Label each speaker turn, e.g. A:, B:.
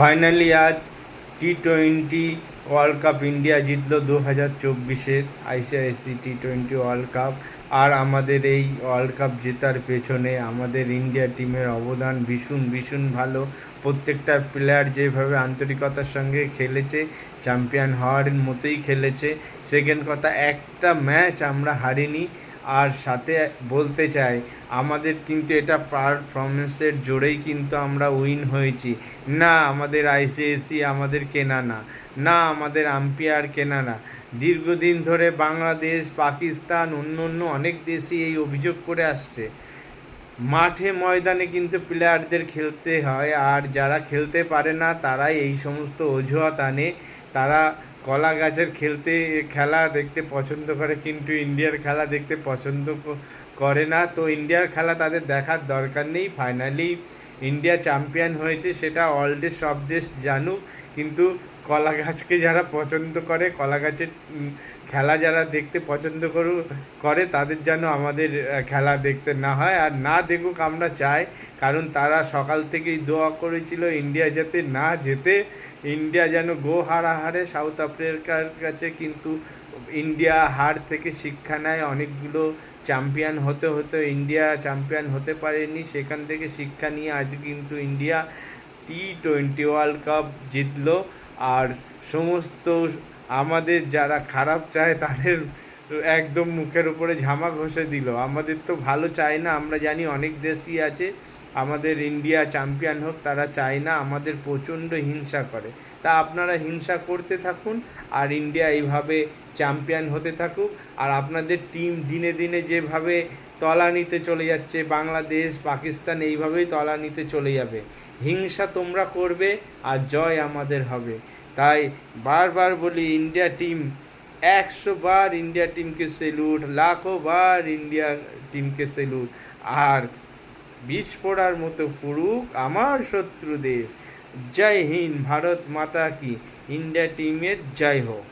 A: Finally আজ T twenty world cup India জিতল দু হাজার চব্বিশের ICIC T twenty world cup. আর আমাদের এই ওয়ার্ল্ড কাপ জেতার পেছনে আমাদের ইন্ডিয়া টিমের অবদান ভীষণ ভীষণ ভালো। প্রত্যেকটা প্লেয়ার যেভাবে আন্তরিকতার সঙ্গে খেলেছে চ্যাম্পিয়ন হওয়ার মতোই খেলেছে। সেকেন্ড কথা, একটা ম্যাচ আমরা হারিনি। আর সাথে বলতে চাই, আমাদের কিন্তু এটা পারফরমেন্সের জোরেই কিন্তু আমরা উইন হয়েছি। না, আমাদের আইসিএসি আমাদের কেনা না। না, আমাদের আম্পিয়ার কেনা না। দীর্ঘদিন ধরে বাংলাদেশ, পাকিস্তান অন্য অন্য অনেক দেশই এই অভিযোগ করে আসছে। মাঠে ময়দানে কিন্তু প্লেয়ারদের খেলতে হয়, আর যারা খেলতে পারে না, তারাই এই সমস্ত অজুহাত আনে। তারা কলা গাছের খেলতে, খেলা দেখতে পছন্দ করে, কিন্তু ইন্ডিয়ার খেলা দেখতে পছন্দ করে না। তো ইন্ডিয়ার খেলা তাদের দেখার দরকার নেই। ফাইনালি ইন্ডিয়া চ্যাম্পিয়ন হয়েছে সেটা অলরেডি সব দেশ জানুক। কিন্তু কলা গাছকে যারা পছন্দ করে, কলা গাছের খেলা যারা দেখতে পছন্দ করু, করে, তাদের যেন আমাদের খেলা দেখতে না হয়। আর না দেখুক আমরা চাই, কারণ তারা সকাল থেকেই দোয়া করেছিল ইন্ডিয়া যাতে না যেতে। ইন্ডিয়া যেন গো হারা হারে সাউথ আফ্রিকার কাছে কিন্তু ইন্ডিয়া হার থেকে শিক্ষা নেয়। অনেকগুলো চ্যাম্পিয়ন হতে হতে ইন্ডিয়া চ্যাম্পিয়ন হতে পারেনি। সেখান থেকে শিক্ষা নিয়ে আজ কিন্তু India T twenty world cup জিতলো। আর সমস্ত আমাদের যারা খারাপ চায় তাদের একদম মুখের উপরে ঝামা ঘষে দিল। আমাদের তো ভালো চায় না, আমরা জানি অনেক দেশই আছে, আমাদের ইন্ডিয়া চ্যাম্পিয়ন হোক, তারা চায় না আমাদের প্রচণ্ড হিংসা করে। তা আপনারা হিংসা করতে থাকুন, আর ইন্ডিয়া এইভাবে চ্যাম্পিয়ন হতে থাকুক, আর আপনাদের টিম দিনে দিনে যেভাবে তলানিতে চলে যাচ্ছে, বাংলাদেশ, পাকিস্তান এইভাবেই তলানিতে চলে যাবে। হিংসা তোমরা করবে, আর জয় আমাদের হবে। তাই বারবার বলি, ইন্ডিয়া টিম একশো বার ইন্ডিয়া টিমকে সেলুট লাখো বার ইন্ডিয়া টিমকে সেলুট আর বিষ পড়ার মতো পুরুক আমার শত্রু দেশ। জয় হিন্দ, ভারত মাতা কি। ইন্ডিয়া টিমের জয় হোক।